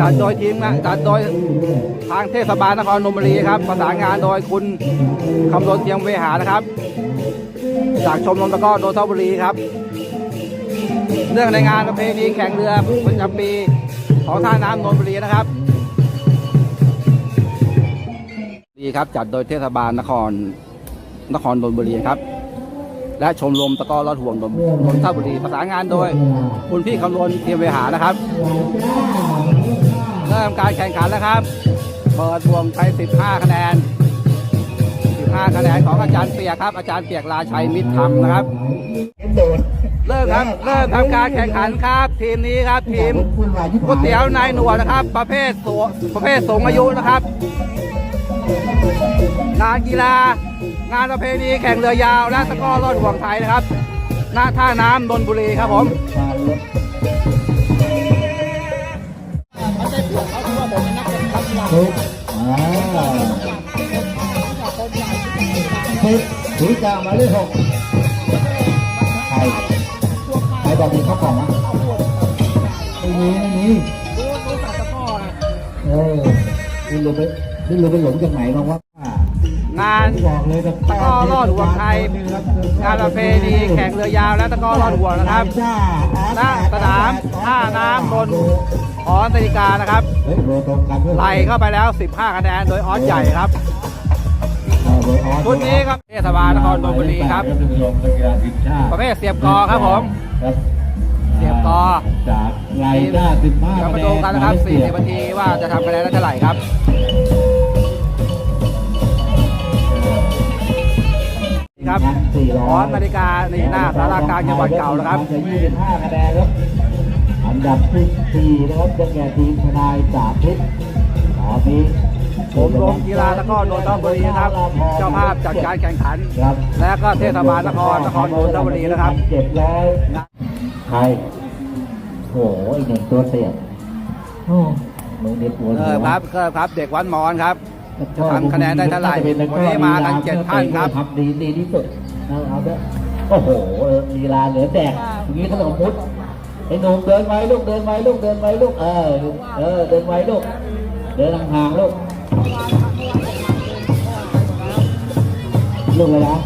จัดโดยทีมงานจัดโดยทางเทศบาลนครนนทบุรีครับ ประสานงานโดยคุณคำรณเทียมเวหานะครับ จากชมรมตะกร้อนนทบุรีครับ เรื่องในงานประเพณีแข่งเรือประจำปีของท่าน้ำนนทบุรีนะครับดีครับจัดโดยเทศบาลนครนครนนทบุรีครับ และชมรมตะกร้อรอดห่วงนนนนทบุรีประสานงานโดย คุณพี่คำนวณเทียมเวหานะครับเริ่มการแข่งขันแล้วครับเปิดวงไป 15 คะแนน 15 คะแนนของอาจารย์เปียกครับ อาจารย์เปียกลาชัยมิตรธรรมนะครับเริ่มครับเริ่มทำการแข่งขันครับ ทีมนี้ครับทีมก๋วยเตี๋ยวนายหนวดนะครับ ประเภทสูประเภทสูงอายุนะครับ งานกีฬา งานประเพณีแข่งเรือยาวและตะกร้อรอดห่วงไทยนะครับ หน้าท่าน้ำนนบุรีครับผมทุกอ่าสิบถือจามาเลขหกใครใครบอกมีข้าวกล่องนะไม่มีไม่มีเออนี่เราไป นี่เราไปหลงจากไหนบ้างวะงานบอกเลยตะกร้อรอดห่วงไทยงานประเพณีแข่งเรือยาวและตะกร้อรอดห่วงนะครับณสนามท่าน้ำนนหอนาฬิกานะครับเฮ้ยโรตรงกันด้วยไล่เข้าไปแล้ว 15 คะแนนโดยออสใหญ่ครับเออโรออสชุดนี้ครับเทศบาลนครนนทบุรีครับ ประเภทเสียบกอครับผมครับเสียบกอจากรายได้สิบห้าเรามาดูกันนะครับ40นาทีว่าจะทำคะแนนได้เท่าไหร่ครับ ครับหอนาฬิกานี่หน้าสารากลางจังหวัดเก่านะครับจะยี่สิบห้าคะแนนครับอันดับที่สี่นะครับจะแก่ทีมทนายสาธิตตอนนี้ผมรวมกีฬาตะกร้อนนทบุรีนะครับ เจ้าภาพจัดการแข่งขันครับและก็เทศบาลนครนครนนทบุรีนะครับเจ็ดร้อยใครโอ้โหอีกหนึ่งตัวเสียบโอ้มึงเด็กปวดเอหัอวครับก็ครับเด็กวันมอนครับ จะทำคะแนนได้เท่าไหร่วันนี้มากันเจ็ดท่านครับทำดีดีที่สุดเอาเอาเถอะโอ้โหเออลีลาเหลือแดกอย่างนี้เขาต้องมุดไอ้หนุ่มเดินไว้ลูกเดินไว้ลูกเดินไว้ลูกเออเออเดินไว้ลูกเดินห่างๆลูกลูกเลยนะ